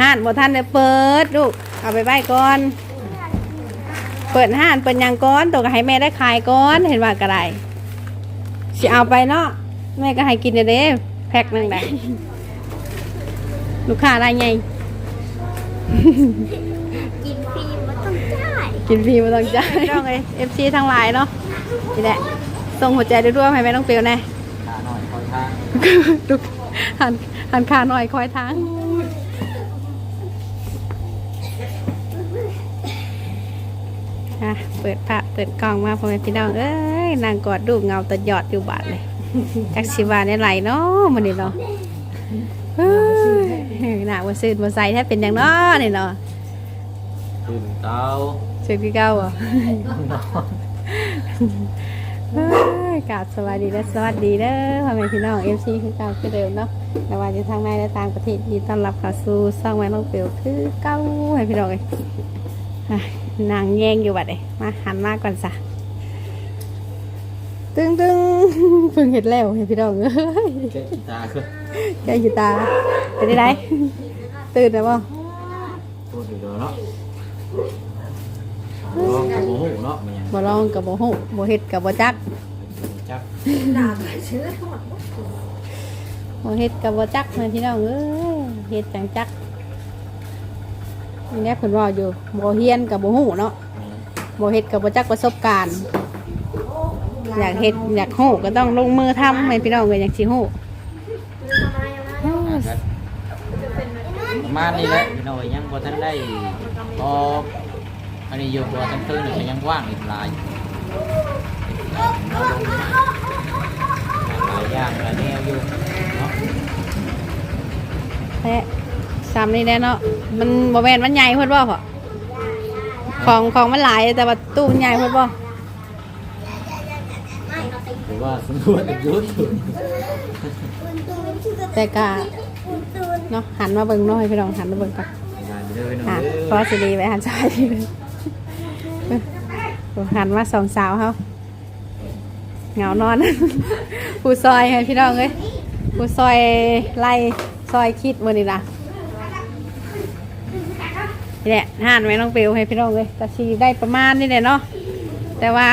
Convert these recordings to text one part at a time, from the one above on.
ห้านบ่ทันได้เปิดลูกเอาไปไว้ก่อน เปิดห้านเปิดหยังก่อนตัวก็ให้แม่ได้ขายก่อนเห็นว่าก็ได้สิเอาไปเนาะแม่ก็ให้กินเด้อเด้แพ็คหนึงได้ลูกค้ารายใหญ่กินฟรีไม่ต้องจ่ายกินฟรีไม่ต้องจ่ายต้องเลย FC ทั้งหลายเนาะนี่แหละส่งหัวใจด้วยๆให้แม่ต้องเปรียวแน่ขาหน่อยคอยทางลูกหันหันขาหน่อยคอยทางอะ เปิดผ้าเปิดกล่องมาพ่อแม่พี่น้องเอ้ยนางกอดลูกเงาตะหยอดอยู่บาดเลยจักสิบาในไหลเนาะมันนี่เนาะเฮ้ยหน้าบ่ซื่นบ่ใสแท้เป็นอย่างเนาะนี่เนาะตื่นเต้าซื่อคือเก่าอะเฮ้ยกราบสวัสดีและสวัสดีเด้อพ่อแม่พี่น้อง FC คือเก่าคือเดิมเนาะแต่ว่าอยู่ทางในและต่างประเทศยินดีต้อนรับเข้าสู่ช่องแม่น้องเปียวคือเก่าให้พี่น้องเอ้ยอะ นางแย่งอยู่บัดเอ้ยมาหันมาก่อนซะตึ้งตึ้งเพิ่งเห็นแล้วให้พี่น้องเอ้ยเจ๊ตาคือแกอยู่ตาเป็นได้ไรตื่นแล้วบ่พูดอยู่เด้อเนาะร้องกับโมโหเนาะมันยังบ่ลองกับบ่ฮู้บ่เฮ็ดกับบ่จักจับบ่เฮ็ดกับบ่จักแม่พี่น้องเอ้ยเฮ็ดจังจัก อันนี้เพิ่นว่าอยู่บ่เฮียนกับบ่ฮู้เนาะบ่เฮ็ดกับบ่จักประสบการณ์ อยากเฮ็ดอยากฮู้ก็ต้องลงมือทำให้พี่น้องเอ้ยอยากสิฮู้ประมาณนี้แหละพี่น้อยยังบ่ทันได้พออันนี้อยู่บ่ทันตื่นก็ยังว่างอีกหลายเอาลงมาหลายอย่างหลายแนวอยู่เนาะแท้ ซ้ำนี่แน่เนาะมันบ่แม่นมันใหญ่เพิ่นบ่พ่อของของมันหลายแต่ว่าตู้มันใหญ่เพิ่นบ่หรือว่าสมควรจะยุดแต่กะเนาะหันมาเบิ่งเน้อยพี่น้องหันมาเบิ่งก่อนงานเด้อพี่น้องอะเด้อพอสิดีไปหันซ้ายดีเลยหันมาสองสาวเขาเหงานอน ผู้ซอยให้พี่น้องเอ้ยผู้ซอยไล่ซอยคิดมือนี่นะ นี่แหละห่านไว้น้องเปียวให้พี่น้องเลยกะชีได้ประมาณนี่แหละเนาะแต่ว่า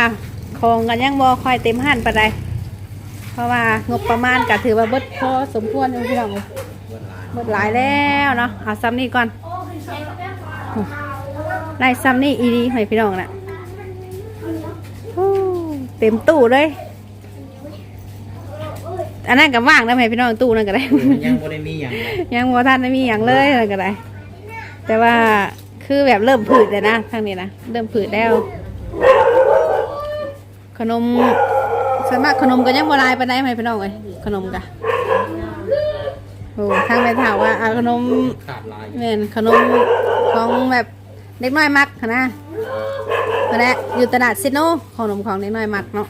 โครงกันยังบ่ค่อยเต็มห่านปานใดเพราะว่างบประมาณก็ถือว่าเบิดพอสมควรอยู่พี่น้องเลยหมดหลายแล้วเนาะเอาซ้ำนี่ก่อนได้ซ้ำนี่อีดีให้พี่น้องน่ะโอ้เต็มตู้เลยอันนั้นก็ว่างแล้วให้พี่น้องตู้นั่นก็ได้ยังบ่ได้มีหยังเลยยังบ่ทันได้มีอย่างเลยนั่นก็ได้ แต่ว่า คือแบบเริ่มผืดเลยนะทางนี้นะเริ่มผืดแล้ว ขนมส่วนมากขนมก็ยังบ่ลายไปานใดให้พี่น้องเลยขนมกะโอ้ทางไปถามว่าเอาขนมขาดหลายเม่นขนมของแบบเด็กน้อยมักหั้นนะมาแล้วอยู่ตลาดซิโนขนมของเด็กน้อยมักเนาะ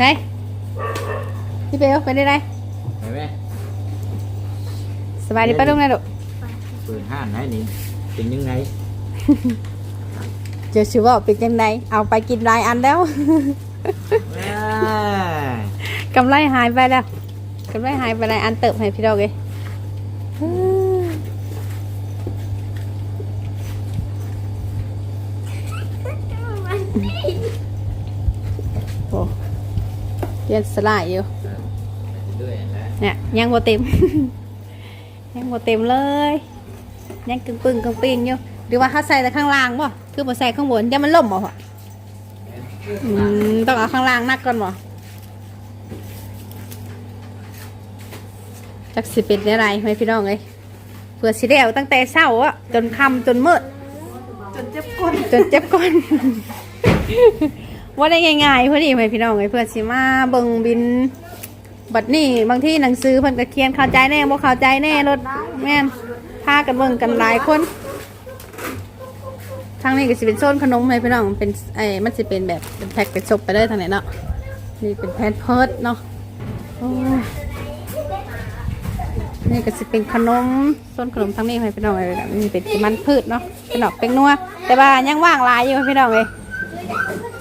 ไหนพี่เบลไปได้ไรไปไหมสบายดีป้าลุงนะลูกเปิดห้านให้นี่เป็นยังไงเจะชื่อว่าเป็นยังไงเอาไปกินรายอันแล้วกำไรหายไปแล้วกำไรหายไปรายอันเติบให้พี่ดอกเลยโอ้ เรียนสลายอยู่เรื่อยๆแล้วเนี่ยยังบ่เต็ม ยังบ่เต็มเลยยังกึ่งปึ่งกึ่งปิงอยู่หรือว่าเขาใส่แต่ข้างล่างบ่คือบ่ใส่ข้างบนจะมันล่มบ่พ่ออืมต้องเอาข้างล่างนักก่อนบ่จักสิเป็นอะไรไหมพี่น้องเอ้ยเผื่อสิได้เอาตั้งแต่เช้าอะจนค่ำจนมืดจนเจ็บก้นจนเจ็บก้น ว่าได้ง่ายๆเพื่อดีไหมพี่น้องเอ้เพื่อนสิมาเบิ่งบินบัดนี้บางที่หนังสือเพิ่นก็เขียนเข้าใจแน่บ่เข้าใจแน่รถแม่นพากันเบิ่งกันหลายคนทางนี้ก็สิเป็นโซนขนมให้พี่น้องเป็นไอ้มันสิเป็นแบบเป็นแพ็คเป็นซบไปเลยทางไหนเนาะนี่เป็นแพนเพิร์ดเนาะนี่ก็สิเป็นขนมโซนขนมทางนี้ให้พี่น้องเลยนี่เป็นมันพืชเนาะเป็นดอกเป็นนัวแต่ว่ายังว่างหลายอยู่พี่น้องเลย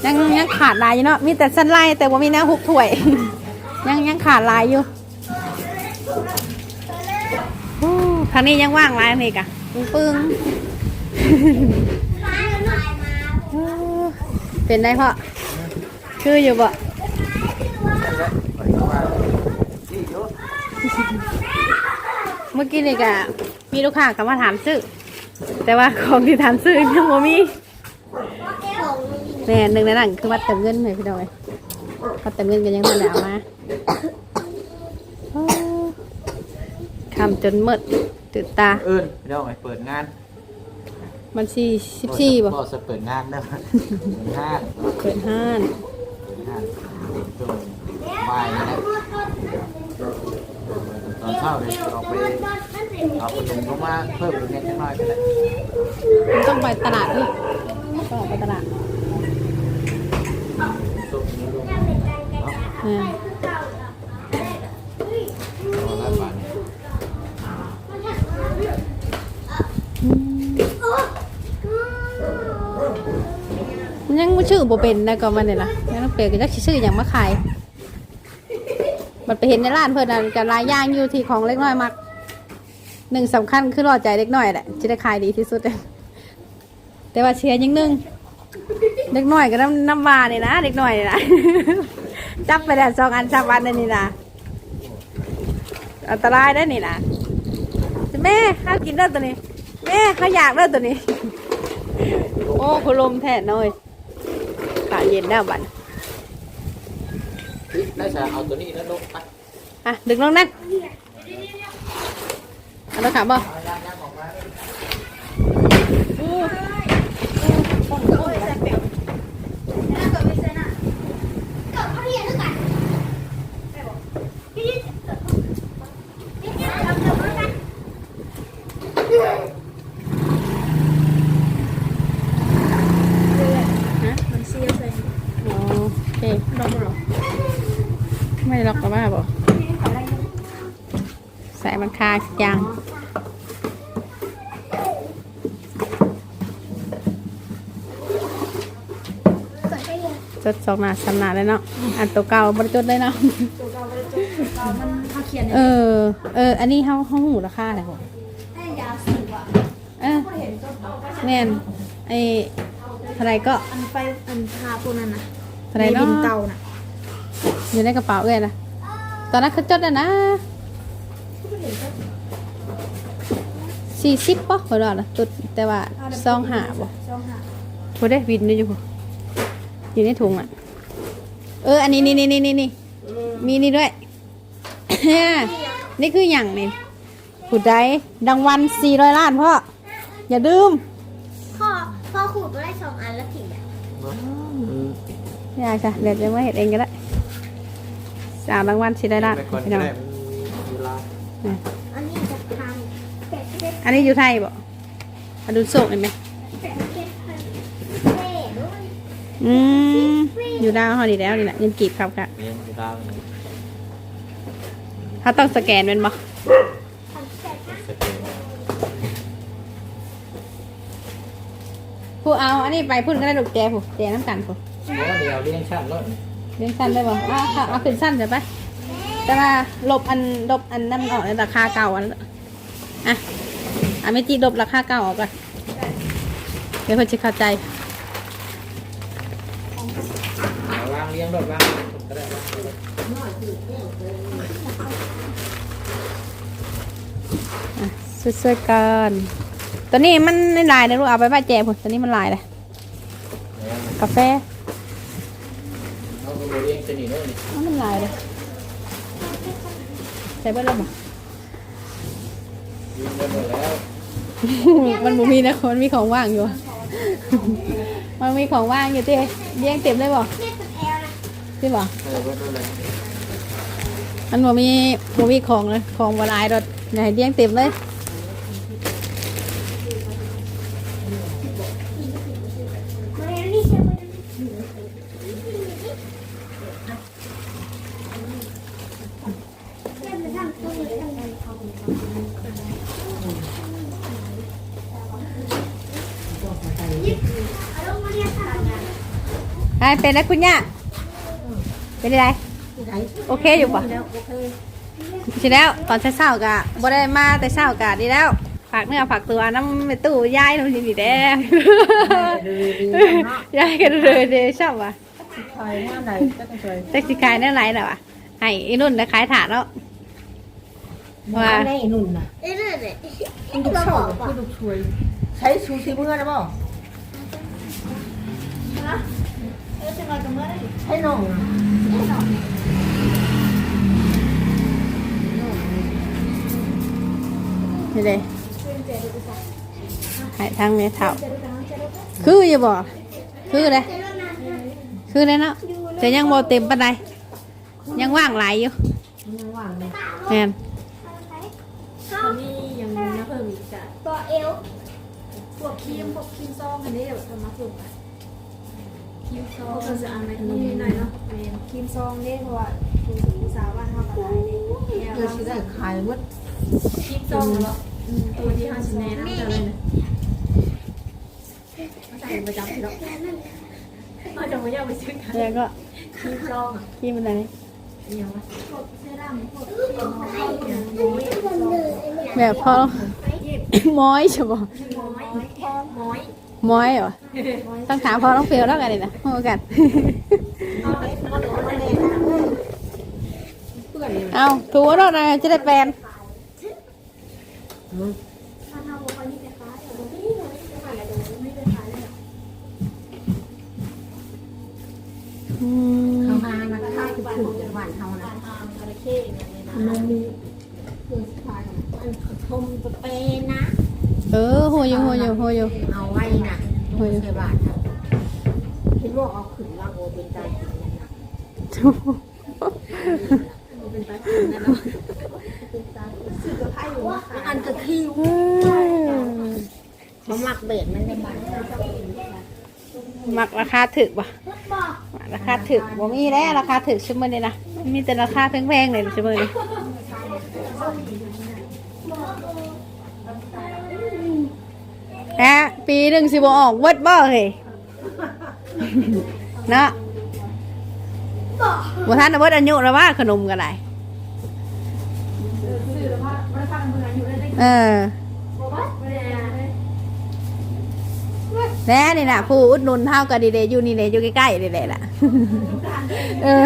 ยังยังขาดลายอยู่เนาะมีแต่สั้นไล่แต่ว่ามีแนวหุกถ้วย ยังยังขาดลายอยู่โอ้ทางนี้ยังว่างลายนี่กะปึ้งปึ้งเป็นได้เพาะคืออยู่บ่เมื่อกี้นี่กะมีลูกค้ากลับมาถามซื้อแต่ว่าของที่ถามซื้อยังบ่มี แม่หนึ่งในนั้นคือวัดเติมเงินเลยพี่น้อยวัดเติมเงินกันยังไม่ได้เอามาโอ้คำจนมืดตื่นตา เอิ้นพี่น้องไปเปิดงานมันสี่สิบสี่บ่บ่จะเปิดงานเด้อเปิดงานเปิดห้านเปิดงานช่วงบ่ายนี่นะตอนเช้าเลยออกไปเอาขนมลงมาเพิ่มอีกนิดหน่อยก็ได้มันต้องไปตลาดพี่ต้องออกไปตลาด ส่งนี้ลง อ่า เอาละบาทนี่ มันยังบ่ชื่อบ่เป็นนะก็มันนี่ล่ะยังต้องเปลี่ยนก็จักชื่อหยังมาขาย มันไปเห็นในร้านเพิ่นนะก็หลายย่างอยู่ที่ของเล็กน้อยมักหนึ่งสำคัญคือรอใจเล็กน้อยแหละจะได้ขายดีที่สุดแต่ว่าเชียร์ยังนึงเล็กน้อยก็น้ำน้ำวานี่นะเล็กน้อยเนี่ยนะ จับไปแล้วสองอันสามอันนี่นะอันตรายได้อนี่นะแม่ข้ากินได้อตัวนี้ แม่ข้าอยากได้อตัวนี้ โอ้คุณลมแท้น้อยตาเย็นแล้วบัดได้จะเอาตัวนี้แล้วลงไปอะดึงลงนั่นเอันนั้นขับบ่ฮะ มันเซียวเลย อ๋อโอ เคลองดูหรอไม่ล็อกก็ว่าบ่ใส่มันคาจางใส่ได้ยังจดสองหนาสามหนาเลยเนาะอันตัวเก่าบริจดเลยเนาะตัวเก่าไปจุดเก่ามันเขาเขียนเออเออ อันนี้เขาเขาหูราคาอะไรบ่ให้ยาวสิบอะเออเห็นจุดแม่นไออะไรก็อันไปอันพาพวกนั้นนะ อะไรในเนาะบินเก่าน่ะอยู่ในกระเป๋าเอ้ยนะตอนนั้นเขาจดอะนะสี่สิบป่ะคนละนะตุดแต่ว่าซองหาบ่ช่องหาบ่ได้บินนี่อยู่บ่อยู่ในถุงอะ เออ อันนี้นี่นี่นี่นี่นี่มีนี่ด้วย นี่คืออย่างนี่ผู้ใดดังวันสี่ร้อยล้านพ่ออย่าดื่มพ่อพ่อขูดมาได้สองอันแล้วถิ่นอะอ ยากจ้ะเดี๋ยวจะมาเห็นเองก็ได้สามรางวัลสี่ร้อยล้านไปก่อนพี่ก็น้องได้เวลาอันนี้จะทางแปดเจ็ดอันนี้อยู่ไทยบ่มาดูโศกเห็นไหมแปดเจ็ดพันเท่ด้วยอืมอยู่ดาวเขาดีแล้วนี่แหละเงินกีบครับค่ะเรียนเวลาเนี่ยเขาต้องสแกนเป็นบ่พันแปดพันสเกลผู้เอาอันนี้ไปพุ่นก็ได้ลูกแจผู้แจน้ำกันผู้ เพราะว่าเดี๋ยวเรียนชั้นแล้วเลี้ยงสั้นได้บ่เอาเอาเอาขึ้นสั้นเดี๋ยวไปแต่ว่าลบอันลบอันนั่นออกในราคาเก่าอันอะอะไม่จีลบราคาเก่าออกก่อนเดี๋ยวเพิ่นจะเข้าใจเอาวางเรียงรถวางก็ได้วางรถอะสวยๆกันตัวนี้มันไม่ลายนะลูกเอาไปไว้แจผู้ตัวนี้มันลายเลยกาแฟ เอาไปเรียงจะหนีด้วยนี่อ้าวมันลายเลยใส่เบิ้ลเลยบ่ ยืนได้หมดแล้วมันบ่มีนะคนมีของว่างอยู่ มันมีของว่างอยู่ที่เลี้ยงเต็มเลยบ่นี่เป็นแอลนะที่บ่ เออเบิดเลยมันบ่มีบ่มีของเลย ของบ่หลายดอกไหนเลี้ยงเต็มเลย มาเรียนนี่ใช่ไหมเล่นไปทำตัวเลยทำไง ยิบเอาลงมาเรียนทำงานไปเป็นแล้วคุณย่าเป็นไรโอเคอยู่ปะใช่แล้วตอนเช้าๆกะบ่ได้มาแต่เช้ากะดีแล้วฝากเนื้อฝากตัวน้ำไปตู้ยายน้ำสิดีแดงยายกันเลยเดชอบว่ะใครหน้าไหนก็ต้องช่วยแท็กซี่ขายนั่นไรแล้ววะให้อีนุ่นนะขายถาดแล้วว่าแน่นุ่นน่ะเอ้ยเนี่ยเนี่ยคุณลูกชอบคุณลูกช่วยใช้ชูซีเมื่อนะบ่ เออจะมากับเมื่อไหร่ใช้น้องน่ะนี่เลยให้ทางเมทัลคืออย่าบอกคือเลยคือเลยเนาะแต่ยังโมเต็มปานใดยังว่างหลายอยู่ยังว่างเลยแม่นนี่ยังมีนะเพิ่มอีกจ้ะตัวเอวพวกครีมพวกครีมซองอันนี้แบบทำมาเพิ่มอะ ครีมซองก็จะเอามานี่หน่อยเนาะแม่นครีมซองนี่เพราะว่าคุณผู้สาวบ้านเฮาก็ได้เนี่ยเพื่อสิได้ขายวัดครีมซองเหรออืมตัวที่ห้าสิบแน่นะจะเลยนะมาใส่ประจำที่เราเราจะไม่ยากไปซื้อกันแล้วก็ครีมซองอะขี้มันอะไรอย่างว่าพวกเซรั่มพวกครีมซองอย่างคนเลยเนี่ยแบบพอม้อยใช่ปะม้อยม้อย ม้อยเหรอต้องถามพอต้องเฟลแล้วกันเลยนะโอ้กัน เอาถูรถอะไรจะได้แปลนอืมเขามานะค่าคือถูกจากบ้านเขานะอ่าคาราเค้เนี่ยนะมันมีเครื่องขายมันทมสเปรย์นะ เออหัวอยู่หัวอยู่หัวอยู่เอาไว้น่ะโรงพยาบาลครับคิดว่าเอาขึ้นว่าโอเป็นใจกินนั่นน่ะเป็นไปถึงนั่นเนาะอันก็คิวมาหมักเบ็ดมันในบ้านมักราคาถึกป่ะราคาถึกบ่มีแล้วราคาถึกชั่วโมงนี้นะมีแต่ราคาแพงๆเลยชั่วโมง นี้ฮะปีหนึ่งสิบออกเวิดบ่เฮ้ยเนาะบ่ทันนะเวิดอายุแล้วว่าขนมกันไรเออแน่นี่นะผู้อุดหนุนเท่ากันดีเลยอยู่นี่เลยอยู่ใกล้ๆนี่เลยล่ะเออ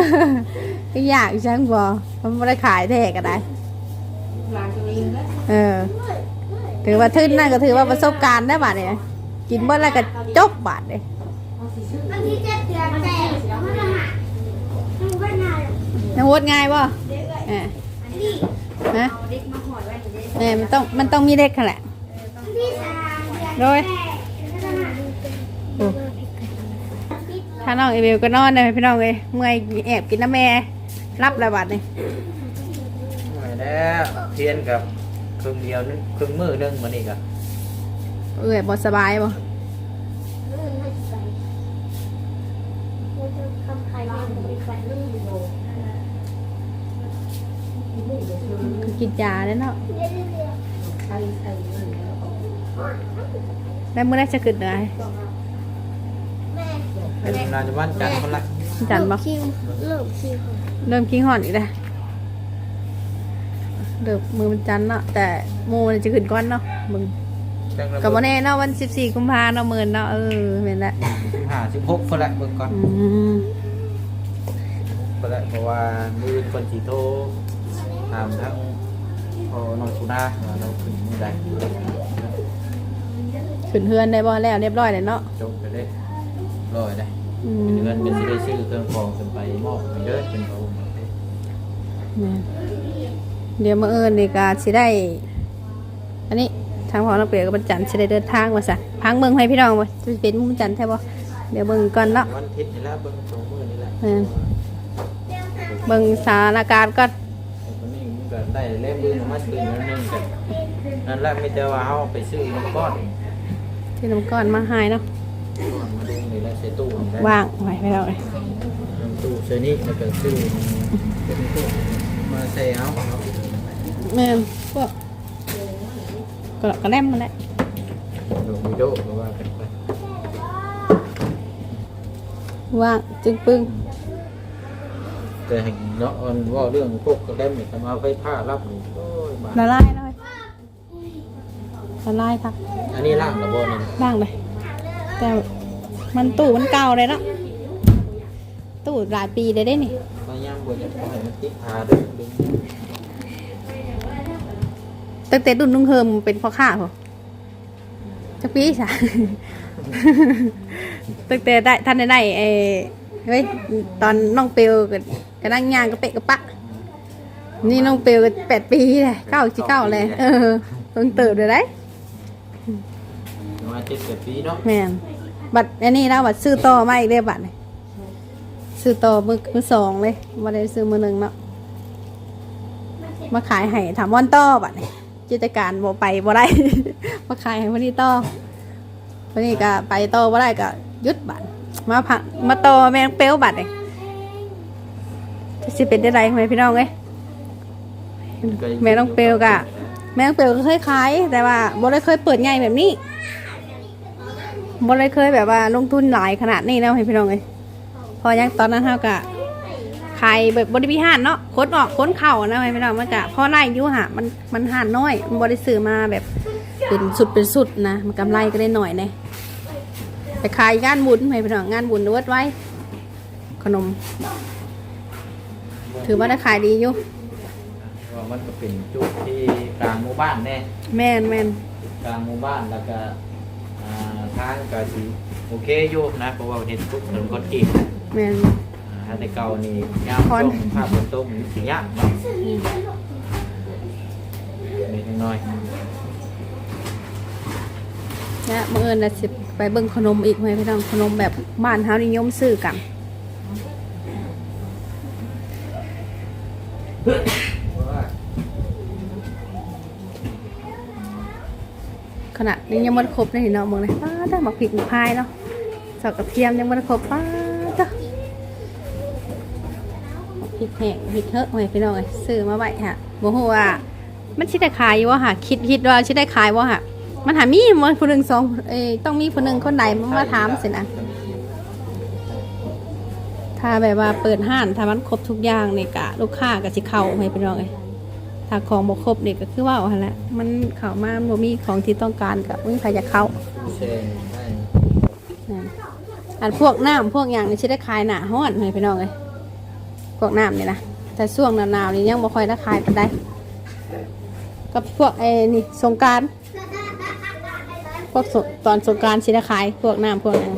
ก็อยากจังบ่มันไม่ได้ขายแท้ก็ได้เออ ถือว่าทึ่นนั่นก็ถือว่าประสบการณ์ได้บาทเนี่ยกินเบ่แล้วก็จบบาทเลยบางทีเจ็ดเดือนแต่มันหามันก็นานน้ำวดง่ายบ่เออนี่ฮะเออมันต้องมันต้องมีเด็กแหละดือนโดยแต่ถ้าน้องเอเวลก็นอนเลยพี่น้องเลยเมื่อยแอบกินน้ำแม่รับระบาดนี่ไม่แล้วเพียนกับ ครึ่งเดียวนึงครึ่งมือนึงมันนี่กับเอ้ยบ่สบายบ่คำขายบ้านบริการนึ่งอยู่คือกินยาแล้วเนาะใช้ใช้เงินแล้วก็แล้วมื้อแรกจะขึ้นเลยแม่เป็นราชวัฒน์จันทร์คนละจันบ่คิวเริ่มคิวเริ่มคิงหอนอีกแล้ว เดี๋ยวมือมันจันทร์เนาะแต่โมมันจะขึ้นก้อนเนาะมึงจังระกับเบิวัดนนี้เนาะวันสิบสี่กุมภาเนาะหมื่นเนาะเออเห็นแล้วห้าสิบหกคนละเบิ่งก่อนอืมคนละเพราะว่ามือคนสีโทรถามทั้งพอน้องสุนาว่าเราขึ้นมือใดขึ้นเฮือนได้บ่แล้วเรียบร้อยเลยเนาะจบไปเลยร้อยได้อืมเดือนเป็นสิได้ซื้อเครื่องฟองขึ้นไปมอบให้เด้อเป็นเขาแม่น เดี๋ยวมื่อเอิญนี่ก็สิได้ อันนี้ทางพอเราเปลี่ยนกับวันจันทร์สิได้เดินทางมาซะพังเมืองให้พี่น้องบ่จะเป็นมื้อวันจันทร์ใช่บ่เดี๋ยวเบิ่งก่อนเนาะวันอาทิตย์นี่แหละเบิ่งสองมือนี่แหละเออเบิ่งสถานการณ์ก่อนคนนี้มันก็ได้เล่มมือมาซื้อนิดนึงกันนั่นแหละมีแต่ว่าเฮาไปซื้อน้ำก้อนที่น้ำก้อนมาหายเนาะก้อนมาดึงนี่แหละใส่ตู้นี่แหละว่างไว้พี่น้องเอ้ยน้ำตู้ใส่นี่แล้วก็ซื้อเป็นตู้มาใส่เอาเอา แม่นพวกก็ก็แลมมาแหล้วโดมิโดก็ว่ากันไปว่างจึงปึ้งแต่แห่งเนาะมันว่าเรื่องพวกกระเด็นนี่ทำเอาไฟผ้ารับนี่โอ้ยมาละลายเลยละลายครับอันนี้ล่างระบบนี่ล่างเลย แต่มันตู้มันเก่าเลยเนาะตู้หลายปีเลยได้นี่พยายามบ่จะปล่อยมันติดผ้าเด้อดึง ตั้งแต่รุ่นลุงเฮิมเป็นพ่อข้าพอจักปีจ้ะตั้งแต่ได้ท่านได้ได้เออเฮ้ยตอนน้องเปียวก็กระนั่งย่างกระเปะกระปะ นี่น้องเปียวก็แปดปีเลยเก้าจีเก้าเลยเออเพิ่งเติบเลยได้มาเจ็ดแปดปีเนาะแม่นบัตรอันนี้แล้วบัตรซื้อต่อมาอีกเลยบัตรนี่ซื้อต่อมือมือสองเลยมาได้ซื้อมือหนึ่งเนาะมาขายให้ถามวันต่อบัตรนี่ กิจการบ่ไปบ่ได้ มาขายให้วันนี้ต่อวันนี้ก็ไปต่อบ่ได้ก็ยุดบัตรมาพักมาต่อแม่งเปียวบัตรนี่จะสิเป็นได้ไรไหมพี่น้องเอ้ยแม่น้องเปลวกะแม่งเปลวก็เคยขายแต่ว่าบ่ได้เคยเปิดใหญ่แบบนี้บ่ได้เคยแบบว่าลงทุนหลายขนาดนี้แล้วให้พี่น้องเลยพอยังตอนนั้นเท่ากับ ขายแบบบริพิหารเนาะค้นออกค้นเข่านะให้พี่น้องมันกะพอไล่อยู่หะมันมันห่านน้อยมันบ่ได้ซื้อมาแบบเป็นสุดเป็นสุดนะมันกำไรก็ได้หน่อยเนี่ยไปขายงานบุญให้พี่น้องงานบุญเวิร์ดไว้ ขนม ถือว่าได้ขายดีอยู่ว่ามันก็เป็นจุดที่กลางหมู่บ้านแน่แม่นแม่นกลางหมู่บ้านแล้วก็อ่าทางก็สิโอเคอยู่นะเพราะว่าเห็นทุกถนนคอนกรีตแม่น อ่าแต่เก่านี่ยามคอนช่วงภาพบนโต๊ะมันสิยากเนาะนิดน้อยนะมื่อเอิญนะสิไปเบิ่งขนมอีกไหมพี่น้องขนมแบบบ้านเฮานิยมซื้อกันเพราะว่าขนาดนี้ยังมันครบเลยเนาะมึงเลยป้าได้มาพริกมาพายเนาะสอกกระเทียมยังมันครบป้าจ้ะ พริกแห้งพริกเทอะไหมพี่น้องเอ้ยซื้อมาไว้ฮะบ่ฮู้ว่ามันสิได้ขายอยู่วะค่ะ คิดคิดว่าสิได้ขายวะค่ะ มันหามีมันคนหนึ่งสองเอ้ยต้องมีคนหนึ่งคนใดมามาถามสินะถ้าแบบว่าเปิดห้านถ้ามันครบทุกอย่างเนี่ยกะลูกค้าก็สิเข้าให้พี่น้องเอ้ยถ้าของบ่ครบเนี่ยก็คือว่าเอาหั่นแหละมันเข้ามาบ่มีของที่ต้องการก็บ่มีใครอยากเข้าเช่นใช่นั่นอันพวกน้ำพวกอย่างนี่สิได้ขายหน้าฮ้อนให้พี่น้องเอ้ย พวกน้ำนี่นะแต่ช่วงหนาวๆนี่ยังบ่ค่อยได้ขายปานใดกับพวกไอ้นี่สงการพวกตอนสงการสิได้ขายพวกน้ำพวกนั้น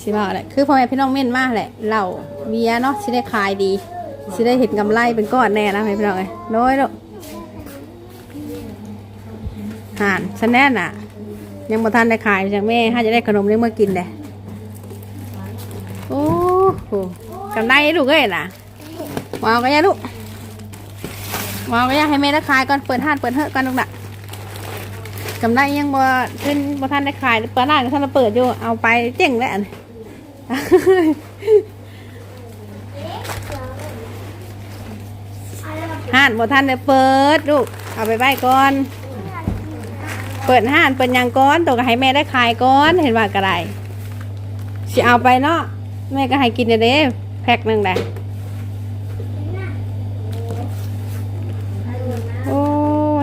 สิว่าแหละคือพ่อแม่พี่น้องเม่นมากแหละเหล่าเบียร์เนาะสิได้ขายดีสิได้เห็นกำไรเป็นก้อนแน่นะพี่น้องเอ้ยน้อยลูกห่านฉันแน่น่ะ ยังบ่ทันได้ขายจากแม่ถ้าจะได้ขนมเลี้ยงมากินเด้โอ้โหกำไรลูกเอ้ยน่ะ วางก็ยาลูกวางก็ยาให้แม่ได้ขายก่อนเปิดห้านเปิดเฮอะก่อนลูกน่ะกำไรยังบ่ขึ้นบ่ทันได้ขายเปิดร้านก็ทันเปิดอยู่เอาไปเจ๊งแล้วอันห้านบ่ทันได้เปิดลูกเอาไปไว้ก่อน เปิดห้านเปิดยังก้อนตัวก็ให้แม่ได้ขายก้อนเห็นว่ากระไรสิเอาไปเนาะแม่ก็ให้กินเด้แพ็คหนึ่งได้อ้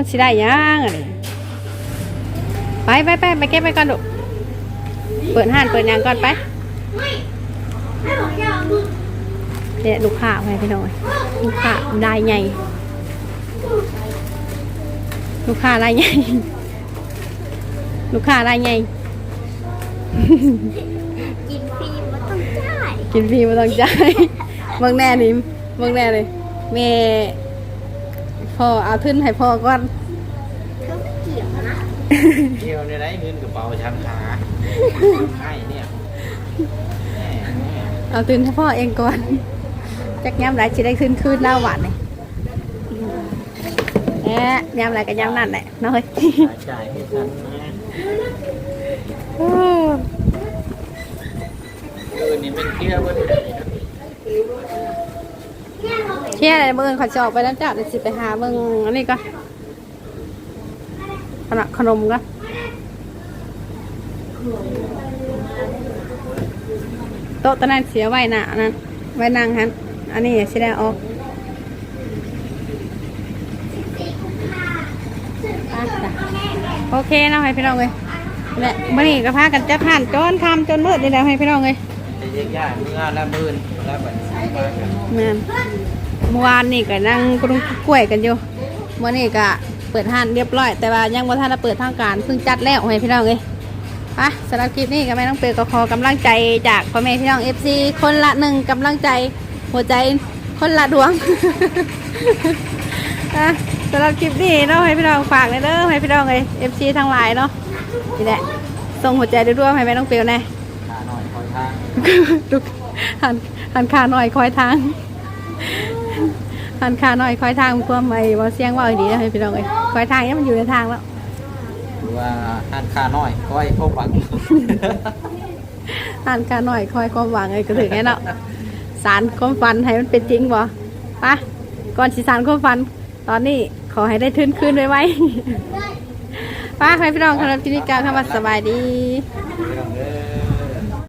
สิได้ยังอะนี่ไปไปไปไปเก็บไปก่อนลูกเปิดห้านเปิดหยังก่อนไปให้ผมยาวมือเนี่ยลูกค้าไปพี่น้อยลูกค้าได้ใหญ่ลูกค้ารายใหญ่ลูกค้ารายใหญ่กินฟรีไม่ต้องจ่ายกินฟรีไม่ต้องจ่ายเบิ่งแน่นี่เบิ่งแน่เลยแม่พ่อเอาทุนให้พ่อก่อน เขาไม่เกี่ยวนะ เที่ยวในไรเงินกระเป๋าชันขาให้เนี่ยแม่แม่เอาทุนให้พ่อเองก่อนจักย้ำไรจะได้ขึ้นคืนเล่าหวานเลยแหมย้ำไรก็ย้ำนั่นแหละเน้อยจ่ายให้ฉันนะเออนี่เป็นเที่ยวเบนไหนนะเที่ยอะไรเบิ่งเขาจะออกไปแล้วจ้ะเดี๋ยวสิไปหาเบิ่งอันนี้ก็ ขนมขนมก็โต๊ะตอนนั้นเสียไว้หนานั้นไว้นั่งฮันอันนี้สิได้ออกอะจ้ะโอเคเนาะให้พี่น้องเลยและมื่อนี้ก็พากันจะผ่านจนคำจนมืดนี่แหละให้พี่น้องเลยจะแยกย้ายมือละหมื่นแล้วบัดนี้มากันแม่นเมื่อวานนี่ก็นั่งกรุงกล้วยกันอยู่มื่อนี้ก็ เปิดห้านเรียบร้อย แต่ว่ายังบ่ทันได้เปิดทางการเพิ่งจัดแล้วให้พี่น้องเลยไปสำหรับคลิปนี้ก็ไม่ต้องเปิดก็ขอกำลังใจจากพ่อแม่พี่น้อง FC คนละหนึ่งกำลังใจ หัวใจคนละดวงอะสำหรับคลิปนี้เนาะให้พี่น้องฝากเลยเด้อให้พี่น้องเลย FC ทั้งหลายเนาะนี่แหละส่งหัวใจด้วยๆให้แม่น้องเปียวแน่ขาหน่อยคอยทางลูกหันหันขาหน่อยคอยทางหันขาหน่อยคอยทางความไม่บ่เสียงว่าดีนะให้พี่น้องเลย คอยทางเนี่ยมันอยู่ในทางแล้วหรือว่าห้านขาน้อยคอยพบหวังหันขาหน่อยคอยความหวังเลยก็ถึงไงเนาะสารความฝันให้มันเป็นจริงบ่ปะก่อนสิสารความฝัน ตอนนี้ขอให้ได้ทื่นคืนไว้ไว้ป้าให้พี่น้องคณะพิธีการเข้ามาสบายดีส